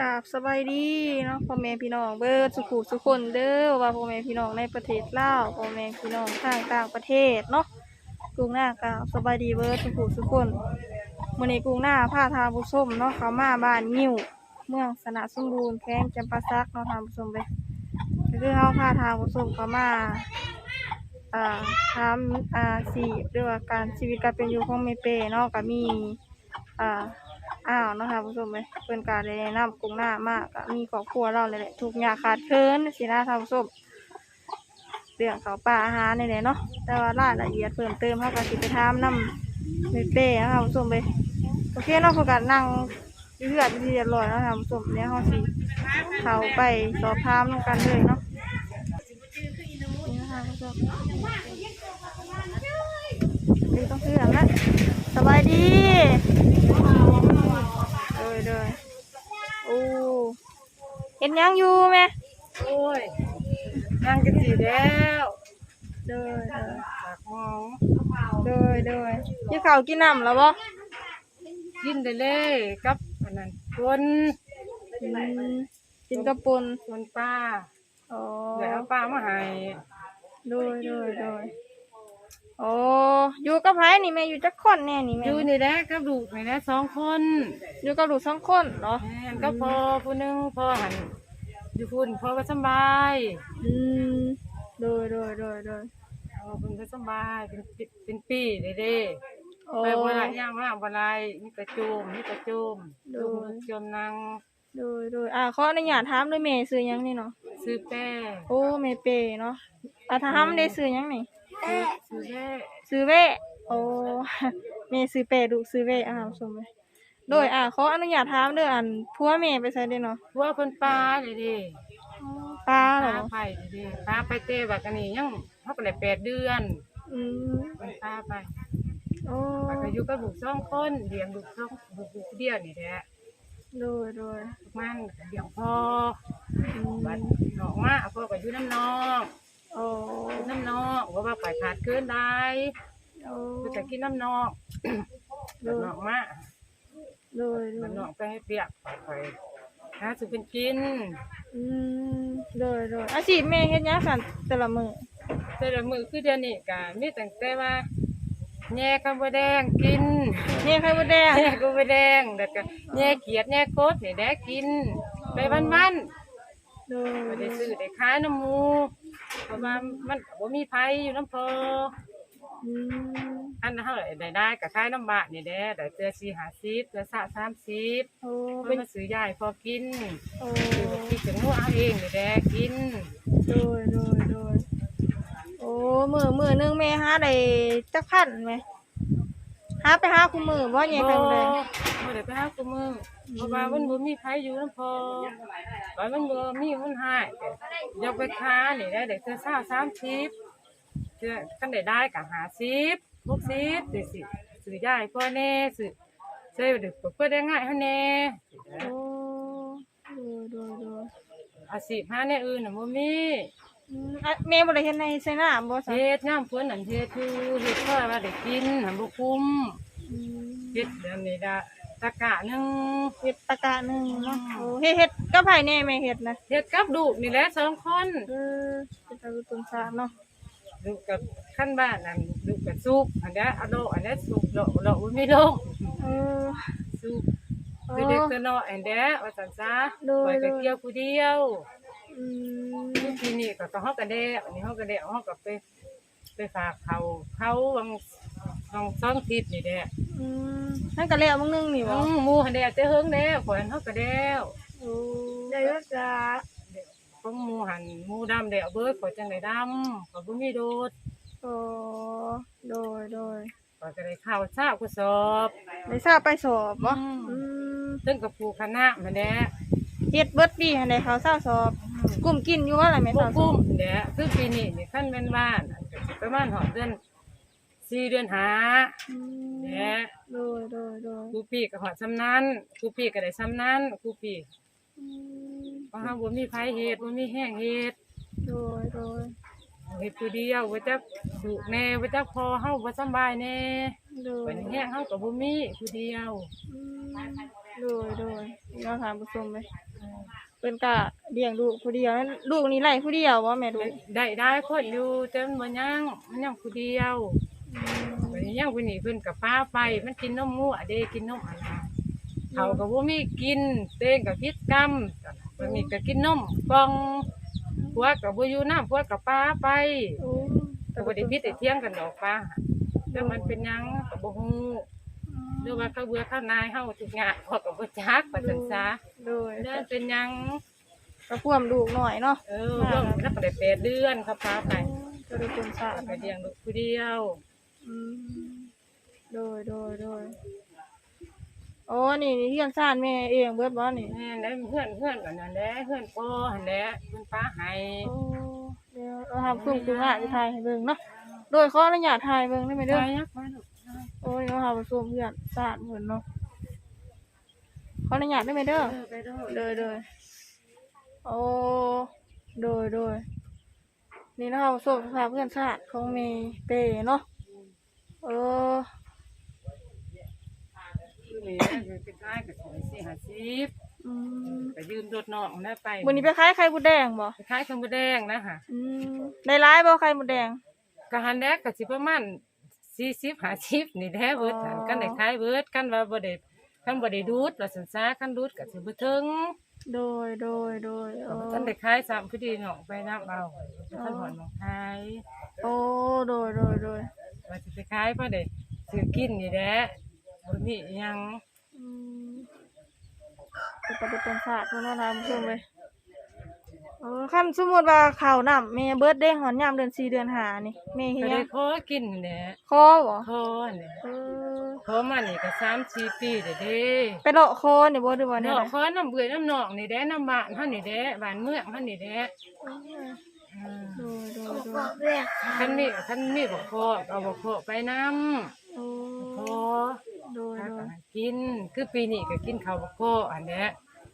กราบสบายดีเนาะพ่อแม่พี่น้องเบิร์ดสุขุสุคนเด้อว่าพ่อแม่พี่น้องในประเทศลาวพ่อแม่พี่น้องทางต่างประเทศเนาะกรุงหน้ากราบสบายดีเบิร์ดสุขุสุคนมื้อนี้กรุงหน้าพาทางผู้ชมเนาะเขามาบ้านงิ้วเมืองสนะสมบูรณ์แข้งจำปาซักเนาะทางผู้ชมเลยคือเฮาพาทางผู้ชมเขามาอ่าถามอ่าสีหรือว่าการชีวิตการเป็นอยู่ของแม่เป้เนาะก็มีอ่า อ้าวนะคะผู้ชมเลยเพิ่นการแนะนำกรงหน้ามากก็มีครอบครัวเราเลยแหละทุกอยาขาดเคินสินะท่านผู้ชมเรื่องเขาป่าอาหารนี่แหละเนาะแต่ว่ารายละเอียดเพิ่มเติมเฮาก็สิไปถามน้ำเมเป้นะค่ะผู้ชมเลยโอเคเนาะเพิ่นก็นั่งเฮือนที่เรียบร้อยนะค่ะผู้ชมเดี๋ยเฮาสิเขาไปสอบถามนำกันเลยเนาะนี่นะคะผู้ชมนี่ต้องเฮือนละสบายดี เดยเดยโอ้เห็นยังอยู่ไหมโอ้ยนั่งกันสีแล้วเดยเดยปากหมองเดยเดยยี่ข้าวกินน้ำแล้วบ่กินได้เลยกับอันนั้นคนอืมกินกระปุนคนป้าอ๋อเดี๋ยวเอาป้ามาให้โดยโดยโดย โอ้อยู่กับไผนี่แม่อยู่จักคนแน่นี่แม่อยู่นี่แหละกับลูกนี่แหละสองคนอยู่กับลูกสองคนเหรอแม่นก็พอผู้หนึงพอหันอยู่พุ่นพอก็สำบายอืมโดยโดยโดยโดยพอเพิ่นก็สำบายเป็นปีเป็นปีเลยเด้โอ้ ไปบ่ได้ย่างว่างบ่ได้มีแต่จูมมีแต่จูมโดจูยมจมนางโดยโดยอ่าขออนุญาตถามด้วยแม่ซื้อหยังนี่เนาะซื้อแป้โอ้แม่เป้เนาะอ่าถ้าทำได้ซื้อหยังนี่ ซื้อแป้ซื้อเว่โอ้แม่ซื้อเป้ดูซื้อเว่อ่าสมเลยโดยอ่าขออนุญาตถามเด้ออันผัวแม่ไปใส่เด้อเนาะพวกเพิ่นปลาเลยเดิป้าปเหรลาอไปเลยเดิปลาไปเตะบักอันนี้ยังเฮาก็ได้แปดเดือนอืมเพิ่นปลาไปโอ้มันก็อยู่กับลูกสองคนเลี้ยงลูกสองลูกลูกเดียวนี่แหละโดยโดยมันก็เลี้ยงพ่ออืมบัดน้องมาพ่อก็อยู่น้ำน้อง โอ้อยู่น้ำน้องว่าว่าไปขาดเกินได้โอ้ก็จะกินน้ำน้องบัดน้องมาโดยโดบัยดน้องไปให้เปียกไปหาสุเป็นกินอืมโดยโดยอาชีพแม่เฮ็ดหยังสั่นแต่ละมื้อแต่ละมื้อคือเดือนนี้ก็มีตั้งแต่ว่าแย่ข้าวบ่แดงกินแม่ไข่มดแดงแย่ก็ไม่แดงแล้วก็แย่เขียดแย่โคตรนี่แด้กินไปวันวันโดๆยบ่ได้ซื้อได้ขายน้ำหมู เพราะว่ามันบ่มีไผอยู่น้ำพออืมอันเท่าไหร่ได้ได้ก็ขายน้ำบาทนี่แด้ได้เตือสี่ห้าสิบเตือสะสามสิบโอ้มัเป็นนมาซื้อยายพอกินโอ้ซื้อบ่กินถึงหัวเอาเองนี่แด้กินโดยโดยโดยโอ้มือมือหนึงแม่หาได้จักพันไหม หาไปหาคุณมือบ่แย่ไข่มดแดงบ่ได้ไปหาคุมือเพราะว่ามันบ่มีไผอยู่น้ำพอว่ามันบ่มีคนหายยกไปค้านี่ได้ได้เตือสะสามสิบเชื่อกันได้ได้กับหาซิบพวกซิบเดี๋ยวสิสื่อยายพ่อแน่สื่อเชื่อเด็กเพื่อได้ง่ายฮะแน่โอ้โดยโดยโดยอาชีพหาแน่อื่นน่ะบ่มี อืมอะแม่บ่ได้เฮ็ดในไสนาบ่ซะเฮ็ดย่ามเพิ่นนั่นเฮ็ดอยู่เฮ็ดเพื่อว่าได้กินหันบ่คุ้มอืมเฮ็ดอันนี้ดะตะกะหนึงเฮ็ดตะกะหนึงเนาะโอ้เฮ็ดเฮ็ดกับไผแน่แม่เฮ็ดนะเฮ็ดกับลูกนี่แหละสองคนเออเป็นตาตุนซาเนาะลูกกับขั้นบ้านนั่นลูกกับซุปอันเนี้ยเอาโลอันเนี้ยซุปโลโลอุ้ยไม่ลงเออ ซุปโอ้คือเด็กตัวน้อยอันเนี้ยว่าซั่นซะโดย ปล่อยไปเที่ยวผู้เดียวอืม ทีนี้ก็ต้องเฮากระเดะอันนี้เฮากระเดะเฮาก็ไป ไปฝากเขาเขาวังวังซ่องทิศนี่แหละอืมนั่นก็แล้วมึงนึงนี่บ่อืมหมู่หันเดะแต่เฮิงแล้วข่อยหันเฮากระเดะโอ้ได้รักษาของหมู่หันหมู่ดำเดะเบิดข่อยจังได้ดำข่อยบ่มีโดดโอ้โดยโดยข่อยก็ได้ข้าวเช้ากูสอบได้ทราบไปสอบบ่อืมอืมตึ้งกับผู้คณะมาแดะเฮ็ดเบิดปีหันได้เขาเศร้าสอบ กลุ่มกินอยู่ว่าอะไรแม่บ่สาวสอกุ้บมแดะคือปีนี้นี่คันแม่นบ้านอันก็สิประมาณหอดเดือน4เดือนหาอืมแดะโดยโดยโดยครูปีก็หอดซ้ำนั้นครูปีก็ได้ซ้ำนั้นครูปีอืมเพราะเฮาบ่มีไผเฮ็ดบ่มีแห้งเฮ็ดโดยโดยเฮ็ดผู้เดียวว่าจักดุแน่ว่าจักพอเฮาบ่สำบายแน่โดยเป็นแห้งเฮาก็บ่มีผู้เดียว อืมโดยโดยน้องถามผู้ชมเลยเพิ่นก็เลี้ยงลูกผู้เดียวนั่นลูกนี่ไล่ผู้เดียวบ่แม่ลูกได้ได้คนอยู่แต่มันบ่ยังมันยังผู้เดียววันนี้ยังวันนี้เพิ่นกับป้าไป มันกินนมงัวเด้กินนมอะไรเขาก็บ่มีกินเต้งกับพิษกรรมมันมีก็กินนมกล่องพวกกับบ่อยู่น้ำพวกกับป้าไปโอ้ก็บ่ได้พิษได้เที่ยงกันดอกป้าแต่มันเป็นหยังก็บ่ฮู้หรือว่าเขาเบื่อเขานายเฮาทุกอย่างพอก็บ่จักว่าจังซะโดย เด้อเป็นหยังก็พ่วมลูกหน่อยเนาะเออเรื่องนับได้แปดเดือนเขาพาไปก็ได้คนสาไปเลี้ยงลูกผู้เดียวอืมโดยโดยโดยโอ้นี่นี่เฮียนซ่านแม่เองเบิดบ่นี่แม่ได้เพื่อนเพื่อนกันนั่นแหละเพื่อนพ่อหั่นแหละเพื่อนป้าให้โอ้เดี๋ยวเราทำเครื่องปรุงอาหารจะถ่ายให้เบิ่งเนาะโดยขออนุญาตถ่ายเบิ่งได้ไหมเด้อไปยักมาลูกโอ้ยเราทำผสมเพื่อนซ่านเหมือนเนาะ ขออนุญาตได้ไหมเด้อเออไปด้วยโดยโดยโอ้โดยโดยนี่เราผสมสภาพเพื่อนชาติของเมเป้เนาะเออคือนี่เป็นท้ายกับสวยสี่ห้าสิบอืมไปยืมรถน้องนะไปวันนี้ไปขายไข่บุดแดงบ่ไปขายข้าวหมูแดงนะฮะอืมได้ร้ายบ่ไข่บุดแดงกะหันแรกก็สิประมาณสี่สิบห้าสิบนี่แหละเบิดหันกันได้ขายเบิดกันว่าบ่ได้ กันบ่ได้ดูดว่าสันซากันดูดก็สิบ่ถึงโดยโดยโดยเออกันได้ขายซ้ำพอดีน้องไปน้ำเอาท่านหอนน้องขายโอ้โดยโดยโดยว่าสิไปขายเพราะได้ซื้อกินนี่แหละบ่มีอิหยังอืมก็จะเป็นต้นศาสตร์เพิ่นเนาะนะผู้ชมเลยเออคันสมมุติว่าข้าวน้ำแม่เบิดเด้หอนยามเดือน4เดือนห้านี่แม่เฮ็ก็ดหได้ยังขอกินนี่แหละคอบ่ขอนี่เออ ขอมานี่ก็สามสี่ปีเด้อเด้ไปเลาะคอนี่บ่หรือว่าแนเนาะวใดขอน้ำเบื่อน้ำหนองนี่แด้น้ำบ้านเฮานี่แด้บ้านเมืองเฮานี่แด้อืมโดยโดยโดยคันมีคันมีบ่พอเอาบ่พอไปนำโอ้พอโดยถ้าโดก็ยให้กินคือปีนี้ก็กินข้าวบ่พออันเนี้ย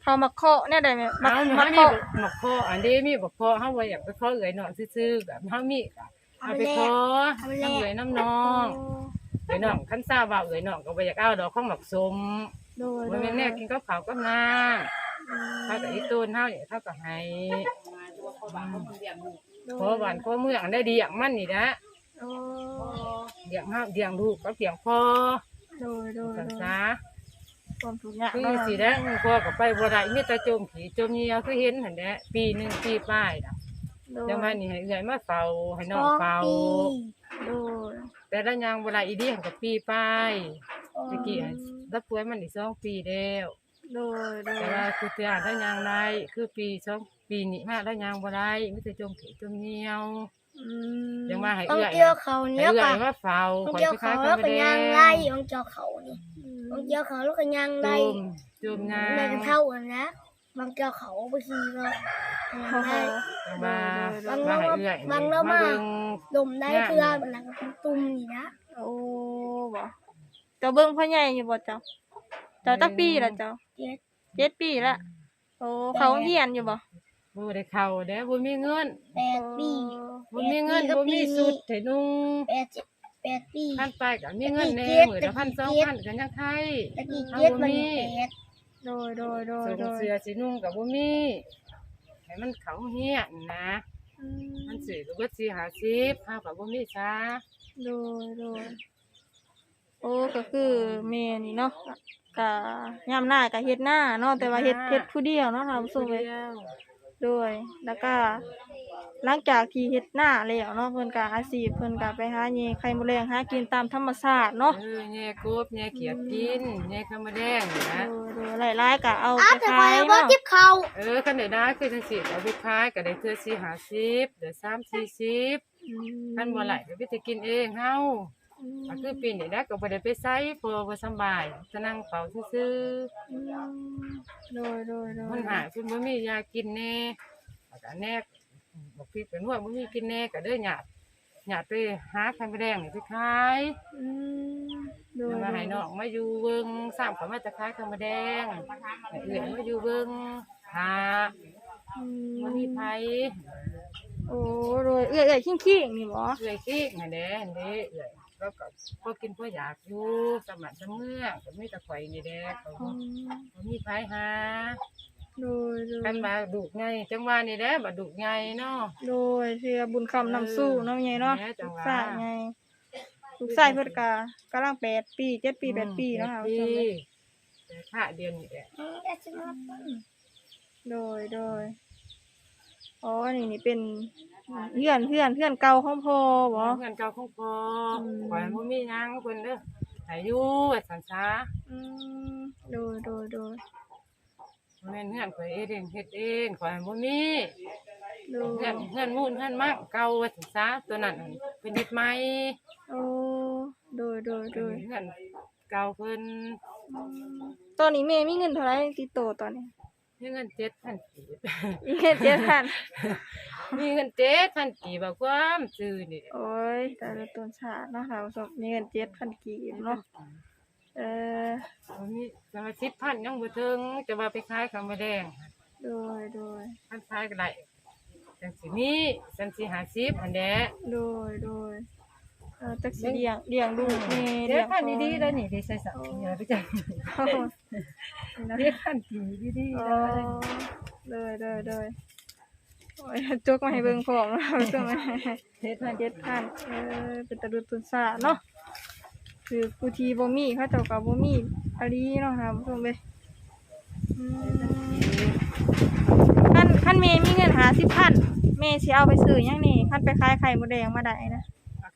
เขามาเคาะเนี่ยได้ไหมมาเฮามามีเคาะบ่พออันนี้มีบ่พอเฮาบ่อยากไปขอเอื้อยน้องซื่อๆแบบเฮามีก็เอาไปขอน้ำเอื้อยน้ำน้องเอื้อยน้องคันทราบว่าเอื้อยน้องก็บ่อยากเอาดอกของหมักสมโดยบ่โดแม่ยนแน่กินกับข้าวกับน้ำถ้ากับอีตูนเท่าเนี่ยเท่ากับให้เพราะวันเพราะเมื่องได้ดีอย่างมันนี่นะโอ้เดียงห้าเดียงลูกก็เดียงพ่อโดยโดยสันโดยซาความทุกข์ยากคือเนาะสิได้พ่อกับไปบ่ได้มีแต่จมผีจมเหี่ยวคือเห็นหั่นแหละปีหนึงปีป้ายน่ะ โดยจังว่านี่ให้เอื้อยมาเฝ้าให้น้องเฝ้าโดย แต่ละอย่างบ่ได้อีเดียงกับปีป้ายตะกี้ให้รับป่วยมันอีกสองปีแล้วโดยโดยแต่ว่าคือเตือนได้ยางได้คือปีสองปีนี้มาได้ยางบ่ได้มีแต่จมผีจมเหี่ยว อืมยังมาให้ต้องเอื้อยเกี่ยวเขาให้เนี้ยเอื้อค่ะยมาเฝ้าต้องคอยเกี่ยวไปเขาขายแล้วข้าวก็แดย่างงไล่ต้องเกี่ยวเขานี่อืมต้องเกี่ยวเขาแล้วก็ย่างไล่จุ่มจุ่มยาในงกระเท่าอันนะ บางเกี่ยวเขาบางทีก็ย่างโอ้โหไล่มามาให้เอื้อยบางแล้วมา เบิ่งดมได้เพื่อมันนะก็ตุ้มๆนี่นะโอ้บ่เจ้าเบิ่งพ่อใหญ่อยู่บ่เจ้า เจ้าจักปีละเจ้าเจ็ดเจ็ดปีละโอ้เขาเฮียนอยู่บ่บ่ได้เข้าเด้บ่มีเงินแปดปีบ่มีเงินบ่มีสุดให้นุ่งแปดเจ็ดแปดปี พันไปก็มีเงินแหน่เจ็ดมื้อละพันสองพันก็ยังไทย ตะกี้เจ็ดมันแปด โดยโดยโดยส่งโดยเสื้อสินุ่งก็บ่มีให้มันเข้าเฮียนนะ อืมมันซื้อก็เบิด4 50เฮาก็บ่มีซาโดยโดยโอ้ก็คือแม่นี่เนาะกะยามหน้ากะเฮ็ดหน้าเนาะแต่ว่าเฮ็ดเฮ็ดผู้เดียวเนาะท่านผู้ชมเว้ย เดียว โดยแล้วก็หลังจากที่เฮ็ดหน้าแล้วเนาะเพิ่นก็อาชีพเพิ่นก็ไปหาแหน่ไข่มดแดงหากินตามธรรมชาติเนาะเออแย่กบแย่เขียดกินแย่ข้าวมาแดงนี่นะโดยโดยหลายๆก็เอาอ้าไปแต่ขาคอยยว่าเนาะทิพเขาเออคันได้ได้คือจังซี่เอาไปขายก็ได้เทื่อสี่ห้าสิบเดี๋ยวสามสี่สิบอืมคันบ่ไหลก็ไปสิกินเองเฮาอืม ก็คือปีนี้นะก็บ่ได้ไปไสเพราะว่าบ่สำบายจะนั่งเฝ้าซื่ออืมโดยโดยโดๆยมันหาเพิ่นบ่มียากินแน่แล้วก็แนกบอกพี่เป็นว่าบ่มีกินแน่ก็เด้อญาติญาติไปหาไข่มดแดงนี่ไปขายอืมโดยแล้วมาให้น้องมาอยู่เบิ่งสร้างเขามาจะขายไข่มดแดงให้เอื้อยมาอยู่เบิ่งหาอืบ่มีไผโอ้โดยเอื้อยๆขิ้งๆนี่บ่ เอื้อยขี้นั่นแหละอันนี้เอื้อย แล้วก็พอกินพออยากอยู่สมัครสมื่อก็มีแต่ข่อยนี่แหละเขาอืมบ่มีไผหาโดยโดยคันมาดุไงจังว่านี่แหละบ่ดุไงเนาะ โดยเชื่อบุญคำนำสู้เนาะใหญ่เนาะแม่จัลูงกหวะชายไงลูกชายเพิ่นก็กำลังแปดปีเจ็ดปีแปดปีเนาะค่ะปีผู้ชมเอ้ยแต่ค่าเดือนนี่แหละแต่ฉันว่าโดยโดยอ๋ออันนี้นี่เป็น เพื่อนเพื่อนเพื่อนเก่าของพ่อบ่เงินเก่าของพ่ออมข่อยบ่มีหยังเพิ่นเด้อให้อยู่ว่าซั่นซะอืมโดยโดยโดยบ่แม่นเงินข่อยเองเฮ็ดเองข่อยบ่มีโดยเงินเงินมูลเงินมั่งเก่าว่าซั่นซะตัวนั้นน่ะเพิ่นเฮ็ดใหม่โอ้โดยโดยโดยเงินเก่าเพิ่นตอนนี้แม่มีเงินเท่าไหร่ติดโตวตอนนี้ มีเงิน7,000กีบมีเงินเจ็ดพันมีเงิน7,000กีบว่าความซื้อนี่โอ้ยแต่ละต้นชาติเนาะค่ะผู้ชมมีเงินเจ็ดพันกีบเนาะเออบ่มีจะมา10,000ยังบ่ถึงจะว่าไปขายข้าวแมลงโดยโดยคันขายก็ได้จังสิมีจังสิ50อันแหละโดยโดย เออจักสิเลี้ยงเลี้ยงลูกแม่เรีเลี้ยยกงพันดีๆแล้วนี่ดีใส่สักเยอะไปจังโอ้ยนะเรียกพันดีดีๆอ๋เลอยเลยเลยเลยโอ้ยจกมาให้เบิ่งพร้อมเนาะผู้ชมเฮ็ดพันเจ็ดพันเออเป็นตะดุดตุนสาเนาะคือผู้ทีบ่มีเขาเจ้ากับบ่มีอะลีเนาะค่ะผู้ชมเว้ยอืมคันคันเมย์มีเงินหาสิบพันเมย์สิเอาไปซื้อหยังนี่คันไปขายไข่มดแดงมาได้นะ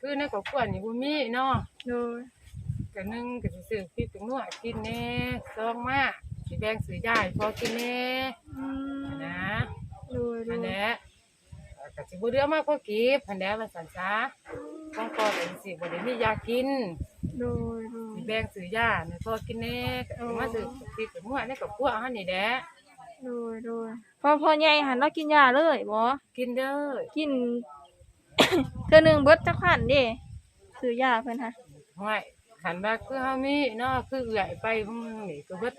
คือในครอบครัวนี่บ่มีเนาะโดยก็นึงก็สิซื้อพริกกับนัวกินแน่ซองมาสิแบ่งซื้อยายพอกินแน่อืมนะโดยโดอันยแหละก็สิบ่เดือมาพอกิบอันแหละว่าซั่นซะต้องพอเป็นสิบ่ได้มียากิน โดยโดยสิแบ่งซื้อยาให้พอกินแน่ก็สิมาซื้อพริกกับนัวในครอบครัวเฮานี่แหละโดยโดยพอพอใหญ่หันเรากินยาเลยบ่กินเด้อกิน เทื่อหนึงเบิดจักพันเด้ซื้อยาเพิ่นฮะห้วยขันว่าคือเฮามีเนาะคือเอื้อยไปพวกนึงนี่ก็เบิด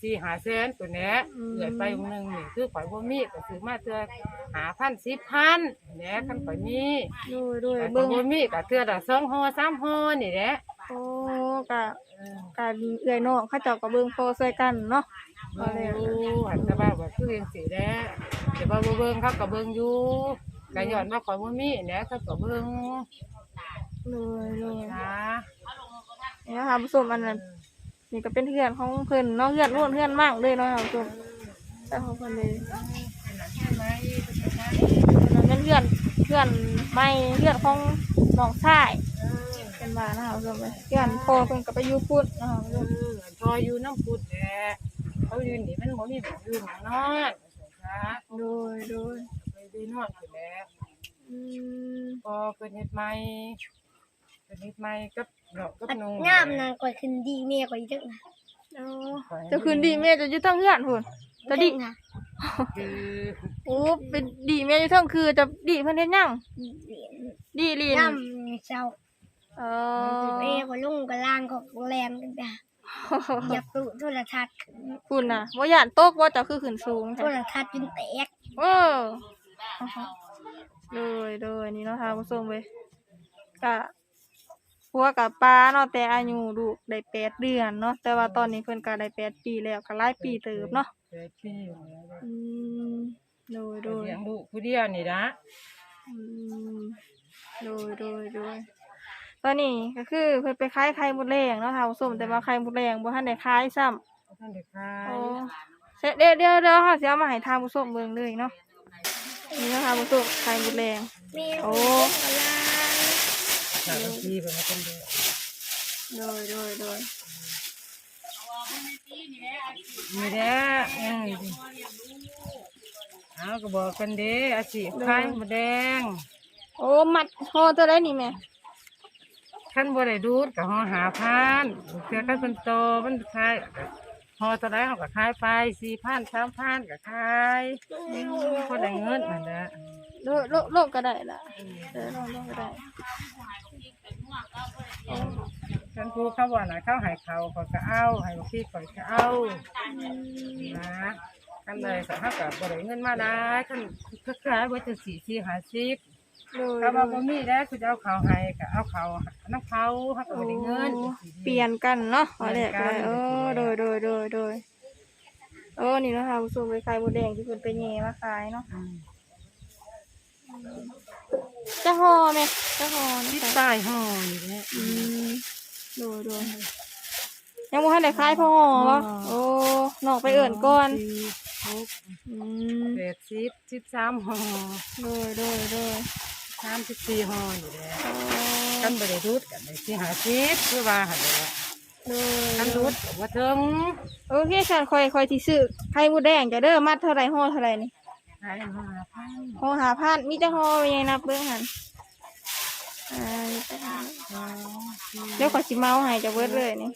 สี่หาแสนตัวแหน่เอื้อยไปพวกนึงนี่คือข่อยบ่มีก็ซื้อมาเทื่อหาพันสิบพันแหน่คันข่อยมีโดยโดยข่อยเบิ่งบ่มีก็เทื่อละสองห่อสามห่อนี่แหละโอ้กะเออการเอื้อยน้องเขาเจ้าก็เบิ่งโพใส่กันเนาะเบิ่งอยู่หันแต่ว่าว่าคือจังซี่แหละแต่ว่าบ่เบิ่งเขาก็เบิ่งอยู่ ก็ย้อนว่าข่อยบ่มีแหน่เขาก็เบิ่งเลยเลยนะนี่นะคะผู้ชมอันนั้นนี่ก็เป็นเพื่อนของเพิ่นเนาะเพื่อนร่วมเพื่อนมากเลยเนาะค่ะผู้ชมแต่ของเพิ่นเลยใช่ไหมอันนั้นเป็นเพื่อนเพื่อนไม่เพื่อนของน้องชายเป็นว่านะคะผู้ชมเลยเพื่อนพ่อเพิ่นก็ไปอยู่พุทธนะคะผู้ชเอมอพออยู่น้ำพุดแหละเขาอยู่นี่มันบ่มีแบบอื่นนอนนะโดยโดย ไปดูนอนอยู่แล้วอืม พอเกิดเฮ็ดใหม่เกิดเฮ็ดใหม่กับดอกกับปัดนงงามนางก่อยขึ้นดีเมียก่อยจังนะโอ้จะคืนดีแม่จะอยู่ทั้งเพื่อนพุ่นจะดีนะคือโอ้เป็นดีแม่อยู่ทั้งคือจะดีเพิ่นเฮ็ดหยังเหรียญดีลีนย่ำเจ้าเออแม่ก็ลุงก็ล่างก็แรงกันจ้ะอย่าปลุกโทรทัศน์ขึ้นคุณน่ะว่าย่านตกว่าจะคือขึ้นสูงโทใช่รทัศน์จนแตกเออ เลยเลยนี่เนาะค่ะผู้ชมเว้ยกะพัวกับป้าเนาะแต่อายุลูกได้แปดเดือนเนาะแต่ว่าตอนนี้เพิ่นก็ได้แปดปีแล้วก็หลายปีเติบเนาะเกิดปีอยู่แล้วอืมโดยโดยเลี้ยงลูกผู้เดียวนี่นะอืมโดยโดยโดยตอนนี้ก็คือเพิ่นไปขายไข่มดแดงเนาะค่ะผู้ชมแต่ว่าไข่มดแดงบ่ทันได้ขายซ้ำ ท่านเด็กชาโอ้ยเสร็จเดี๋ยวเดี๋ยวเดี๋ยวค่ะสิเอามาให้ทางผู้ชมเบิ่งเลยเนาะ นี่นะคะผู้ชมไข่มดแดงโอ้สามปีเป็นมาเป็นเดือนโดยโดยโดยมีแด้เออเอาก็บอกกันเด้อาชีพขายหมดแดง โอ้มัดโฮตัวได้นี่แม่ขั้นบ่ได้ดูดกับห่อหาพันเทื่อขั้นเป็นโตมันขาย ห่อตัวใดเขาก็ขายไปสี่พันสามพันก็ขายพอได้เงินนั่นแหละโลโลโลกก็ได้ละเออโลกโลกก็ได้ฉันพูดเขาว่าน่ะเขาให้เขาเขาก็เอาให้ลูกพี่เขาก็เอานะกันเลยแต่ถ้ากับบริเงินมาได้ขั้นก็ขายไว้จะสี่สี่ห้าสิบ โดยถ้าโดว่ายบ่มีแล้วคือจะเอาเขาให้ก็เอาเขาน้ำเขาเขาก็บ่ได้เงินโอ้เปลี่ยนกันเนาะเอาแหละเปลี่ก็ยนกันได้เออโดยโดยโดยโดยเออนี่เนาะค่ะผู้ชมไปขายหมูแดงที่เพิ่นไปแย่มาขายเนาะอืม จะห่อไหมจะห่อที่นี่ค่ะใต้ห้องนี่แหละอืมโดยโดยยังบ่ทันได้ขายพอห่อวะโอ้นอกไปเอิ่นก่อนสี่หกอืมแปดสิบสิบสามห่อโดยโดยโดย สามสิบสี่ห่ออยู่แล้วโอ้กันบ่ได้รูดกันได้ที่หาสิบคือว่าหั่นแหละโดยกันรูดก็บ่ถึงโอเคฉันคอยคอยที่ซื้อไข่หมูแดงจะเด้อมัดเท่าไหรห่อเท่าไหรนี่ขายมาพันห่อหาพันมีจะห่อไปยังนับเบิ้งหันอ่ามีแต่ห่อสองสี่เดี๋ยวขอชิเมาให้จะเบิดเลยนี่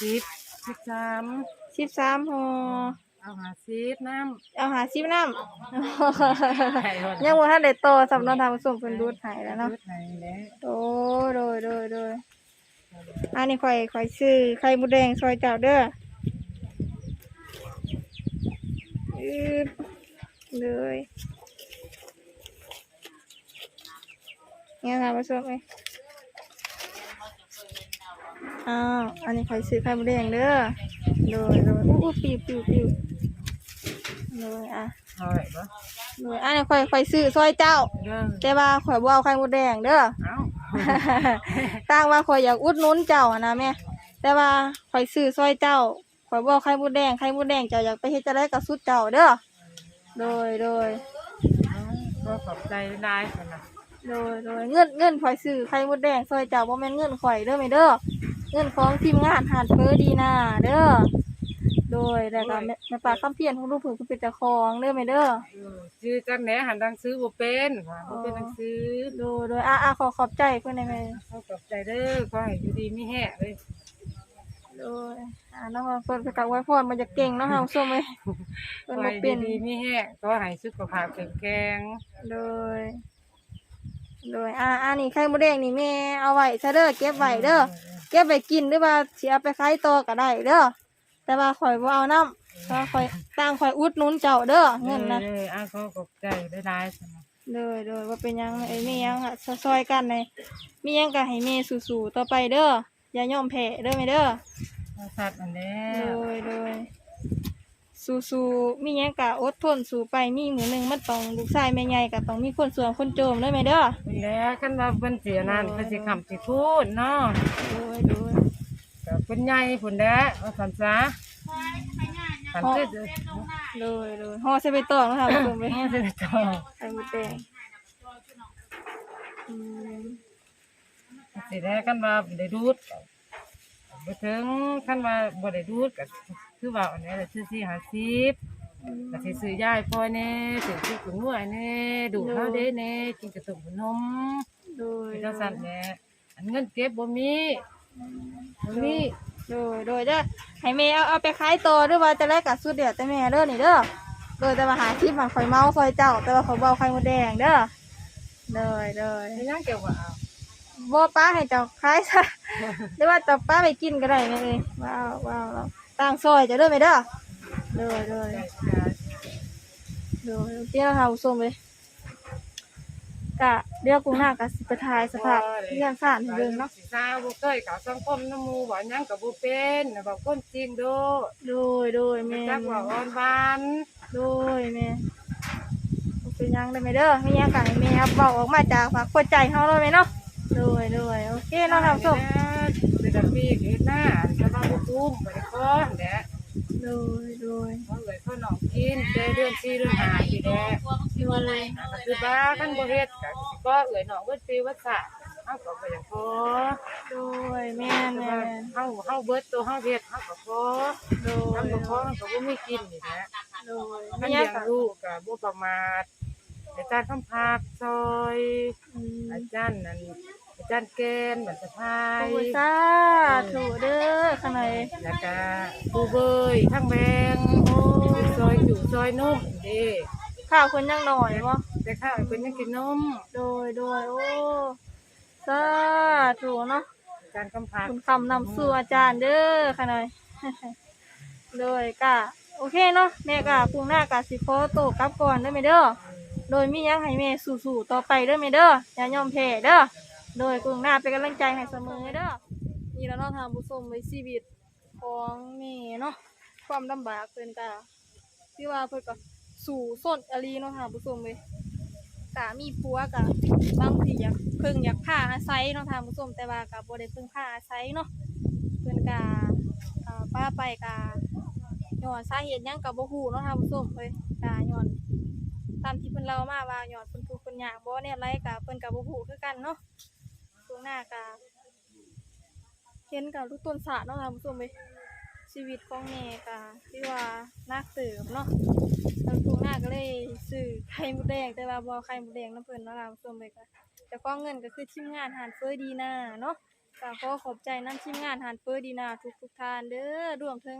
สิบสิบสามสิบสามห่อ เอาหาสิบน้เอาหาสิบน้ำให้หมดำยังว่าท่านได้โตสำนักทางส่งเป็นรูดใหายแล้วเนาะรูดให้แล้วโอ้โดยโดยโดยอันนี้ข่อยข่อยซื้อไข่หมูแดงซอยเจ้าเด้ออืดเลยเนี่ยค่ะมาส่งไหมอ้าวอันนี้ข่อยซื้อไข่หมูแดงเด้อโดยโดยอู้อู้ปิวปิวปิว โดยอะเท่าไหร่บ่โดยอันนี้ข่อยข่อยซื้อซอยเจ้า เด้อแต่ว่าข่อยบ่เอาไข่หมูแดงเด้อ เอ้าต่างว่าข่อยอยากอุดหนุนเจ้าอะนะแม่แต่ว่าข่อยซื้อซอยเจ้าข่อยบ่เอาไข่หมูแดงไข่หมูแดงเจ้าอยากไปเฮ็ดจะได้กับสุดเจ้าเด้อโดยโดย ก็ขอบใจนายคนน่ะโดยโดยเงินเงินข่อยซื้อไข่หมูแดงซอยเจ้าบ่แม่นเงินข่อยเด้อแม่เด้อเงินของทีมงานหาดเฟอดีนาเด้อโดยแล้วก็แม่แม่ปลาคำเพียรของลูกเพิ่นคือเป็นเจ้าของเด้อแม่เด้อ เออชื่อจังแหนหันดังซื้อบ่เป็นว่าบ่เป็นหนังสือโดยโดยอะอะขอขอบใจเพิ่นได้ไหมเขาขอบใจเด้อขอให้อยู่ดีมีแฮะเลยโดยอ่าน้องเพิ่นไปกลับไว้พรมันจะเก่งเนาะเฮาส้มเอ้ยขเพิ่นอบ่ให้เป็นดีมีแฮะขอให้สุขภาพแข็งแรงโดย โดยอ่าอ่านี่ไข่มดแดงนี่แม่เอาไว้ซะเด้อเก็บไว้เด้อ เก็บไว้กินหรือว่าสิเอาไปขายต่อก็ได้เด้อ แต่ว่าข่อยบ่เอาน้ำก็ข่อยต่างข่อยอุดหนุนเจ้าเด้อเงินนะเอออะขอขอบใจได้หลายๆซั่นน่ะโดยโดยว่าเป็นหยังเอ้ยมีหยังค่ะซอยๆกันเลยมีหยังก็ให้แม่สู้ๆต่อไปเด้ออย่ายอมแพ้เด้อแม่เด้อเอาสัตว์อันแล้โดวยโดยสู้ๆมีหยังก็อดทนสู้ไปมีมือหนึงมันต้องลูกชายแม่ใหญ่ก็ต้องมีคนสวนคนโจมเด้อแม่เด้อเป็นแล้วคันว่าเพิ่นเสียนั่นเพิ่นสิคำสิพูดเนาะโดยโดยก็ เพิ่นใหญ่พุ่นแหล้วเอาสันซะสันเด้อโดยโดยห่อใส่ใบตองนะคะผู้ชมไปเออสิได้ต่อไข่มดแดงสิได้คันว่าบ่ได้ดูดก็บ่ถึงคันว่าบ่ได้ดูดก็คือว่าอันนี้แหละซื้อ4 50ก็สิซื้อย่ายพ่อแน่ซื้อซื้อกุ้งแน่ดูเฮาวเด้แน่กินกระตุกนมโดยเป็นจังซั่นแหละอันเงินเก็บบ่มี บ่มีโดยโดยเด้อให้แม่เอาเอาไปขายต่อหรือว่าจะแลกกับสุดเดียวแต่แม่เด้อนี่เด้อโดยแต่ว่าหาที่มาข่อยเมาซอยเจ้า แต่ว่าเขาเบาไข่มดแดงเด้อโดยโดยเป็นหยังเกี่ยวกับเอาบ่ป้าให้เจ้าขายซะหรือว่าเจ้าป้าไปกินก็ได้แม่เลยว้าวว้าวแล้วต่างซอยจะเด้อไหมเด้อโดยโดยได้โดยเตี้ยค่ะผู้ชมเลย กะเรียกกูหน้ากะสิไปทายสภาพที่ยังสั่นให้เบิ่งเนาะสิซาบ่เคยเข้าสังคมน้ำหมู่บ่หยังก็บ่เป็นน่ะบอกคนจริงโดโดยโดยแม่จักว่าอ่อนหวานโดยแม่บ่เป็นหยังได้ไหมเด้อไม่ยังกะให้แม่ครับเว้าออกมาจากปากหัวใจเฮาเลยแม่เนาะโดยโดยโอเคเนาะท่านผู้ชม เป็นดอกปีกเฮ็ดหน้าจะมาบ่ตุ้มบ่ได้ค้อนแหละ โดยโดยเพราะเลยเขาน้องกินได้เดือน4เดือน5อยู่แหละก็คือบ้าคันบ่เฮ็ดก็สิก็เอื้อยน้องเบิดปีวัดสะเฮาก็บ่อย่ากขอโดยแม่นแต่แม่นเฮาเฮาเบิดตัวเฮาเฮ็ดเฮาก็ขอโดยเฮายก็ขอเฮาก็บ่มีกินนี่แหละโดยมัไม่กะลูกกับบุประมาทอาจารย์คำพากซอยอาจารย์นั่น จารย์เกณฑ์เหมือนสะพาขยอบคุณจ้าถูเด้อข้างในแล้วก็ปูเบยทั้งแบงซอยจุซอยนุ่มเด้ข้าวคนยังหน่อยบ่แต่ข้าวเป็นยังกินนมโดยโดยโอ้สาธุเนาะอาจารย์คำพากคุณคำนำสู่อาจารย์เด้อค่ะหน่อยโดยกะโอเคเนาะแม่กะพรุ่งหน้ากะสิโพโตวกลับก่อนได้ไหมเด้อโดยมีหยังให้แม่สู้ๆต่อไปเด้อแม่เด้ออย่ายอมแพ้เด้อ โดยกรุงหน้าเป็นกำลังใจให้เสมอเด้อนี่แล้วเนาะทางผู้ชมไว้ชีวิตของแม่เนาะความลำบากเพิ่นก็ที่ว่าเพิ่นก็สู่ส้นอลีเนาะทางผู้ชมเลยกะมีผัวกะบางทีอยากเพิ่งอยากผ้าอาศัยเนาะทางผู้ชมแต่ว่าก็บ่ได้เพิ่งผ้าอาศัยเนาะเพิ่นกาป้าไปก็ย้อนสาเหตุยังก็บ่ฮู้เนาะทางผู้ชมเอ้ยก็ย้อนตามที่เพิ่นเล่ามาว่าหยอดเพิ่นทุกข์เพิ่นยากบ่เนี่ยไรกะเพิ่นก็บ่ฮู้คือกันเนาะ ช่วงหน้ากะเห็นกับลูกต้นสาเนาะท่านผู้ชมเว้ยชีวิตของแม่กะที่ว่านักเติบเนาะล้วช่วงหน้าก็เลยซื้อไข่มดแดงแต่ว่าบ่ไข่มดแดงนํเพิ่นเนาะท่านผู้ชมเว้ยก็แต่ก็เงินก็คือทีมงานหานเฟอร์ดีนาเนาะก็ขอขอบใจนํทีมงานหานเฟอร์ดีนาทุกๆท่านเด้อรวมถึง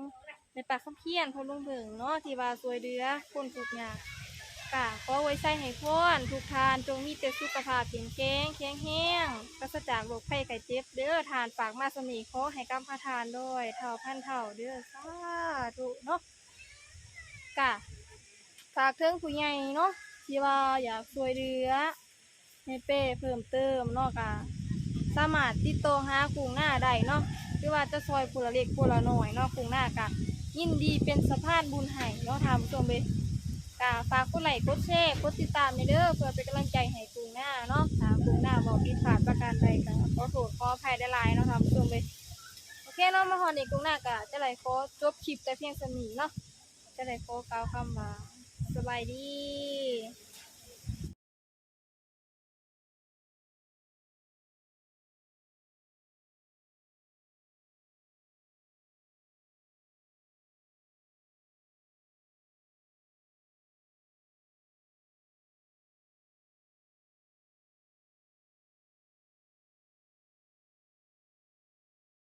ในปากคำเพียนพอลุงเบิงเนาะที่ว่าช่วยเหลือคนทุกข์ยาก กะขอไว้ใส่ให้พ้นทุกทานจงมีแต่สุขภาพแข็งแรงแข็งแรงปราศจากโรคภัยไข้เจ็บเด้อทานฝากมาสนีขอให้กำพาทานด้วยเท่าพันเท่าเด้อสาธุเนาะกะฝากถึงผู้ใหญ่เนาะที่ว่าอยากช่วยเหลือในเป้เพิ่มเติมเนาะกะสามารถติดต่อหากรุงหน้าได้เนาะหรือว่าจะซอยผู้ละเล็กผู้ละน้อยเนาะกรุงหน้ากะยินดีเป็นสะพานบุญให้เนาะทำชมเบ กาฝากกดไลค์กดแชร์กดติดตามในเด้อเพื่อเป็นกำลังใจให้กรุงหน้าเนาะถ้ากรุงหน้าบอกผิดพลาดประการใดก็ขอโทษขออภัยได้หลายเนาะครับผู้ชมเลยโอเคเนาะมาฮอดนี่กรุงหน้าก็จะไลขอจบคลิปแต่เพียงสมีเนาะจะไลขอกล่าวคำว่าสบายดี